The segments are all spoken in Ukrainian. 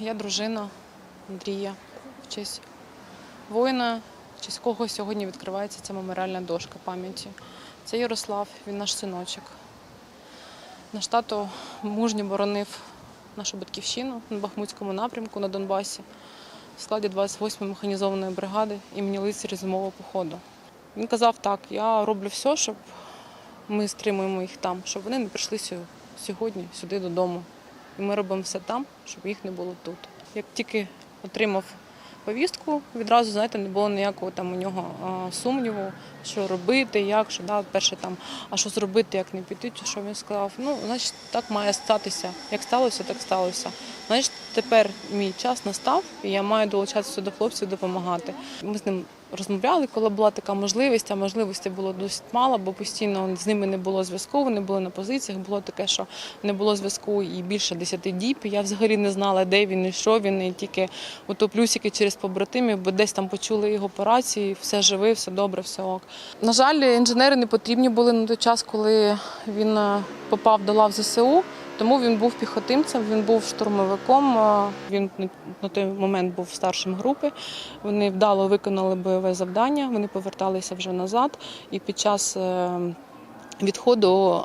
я дружина Андрія. В честь воїна, в честь кого сьогодні відкривається ця меморіальна дошка пам'яті. Це Ярослав, він наш синочок. Наш тато мужньо боронив нашу батьківщину на Бахмутському напрямку на Донбасі в складі 28-ї механізованої бригади імені лицарів зимового походу. Він казав так: я роблю все, щоб ми стримуємо їх там, щоб вони не прийшли сьогодні сюди додому. І ми робимо все там, щоб їх не було тут. Як тільки отримав повістку, відразу знаєте, не було ніякого там у нього сумніву, що робити, як, що да, перше там, а що зробити, як не піти, що він сказав. Ну, значить, так має статися. Як сталося, так сталося. Значить, тепер мій час настав, і я маю долучатися до хлопців, допомагати. Ми з ним розмовляли, коли була така можливість, а можливості було досить мало, бо постійно з ними не було зв'язку, вони були на позиціях. Було таке, що не було зв'язку і більше 10 діб. Я взагалі не знала, де він і що він, і тільки ото через побратимів, бо десь там почули його по рації, все живий, все добре, все ок. На жаль, інженери не потрібні були на той час, коли він е, попав до лав ЗСУ. Тому він був піхотинцем, він був штурмовиком. е, Він на- на той момент був старшим групи. Вони вдало виконали бойове завдання. Вони поверталися вже назад. І під час е, відходу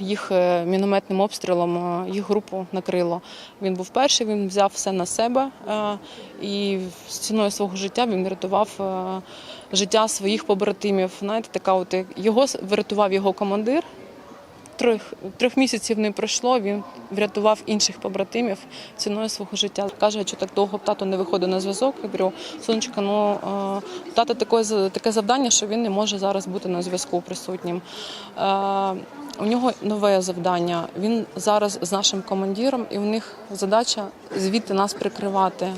їх е, мінометним обстрілом їх групу накрило. Він був перший, він взяв все на себе і з ціною свого життя він врятував життя своїх побратимів. Знаєте, така от його врятував його командир. Трьох, трьох місяців не пройшло, він врятував інших побратимів ціною свого життя. Каже, що так довго тато не виходить на зв'язок. Я говорю, сонечка, ну е, тата таке, таке завдання, що він не може зараз бути на зв'язку присутнім. Е, у нього нове завдання. Він зараз з нашим командиром, і у них задача звідти нас прикривати.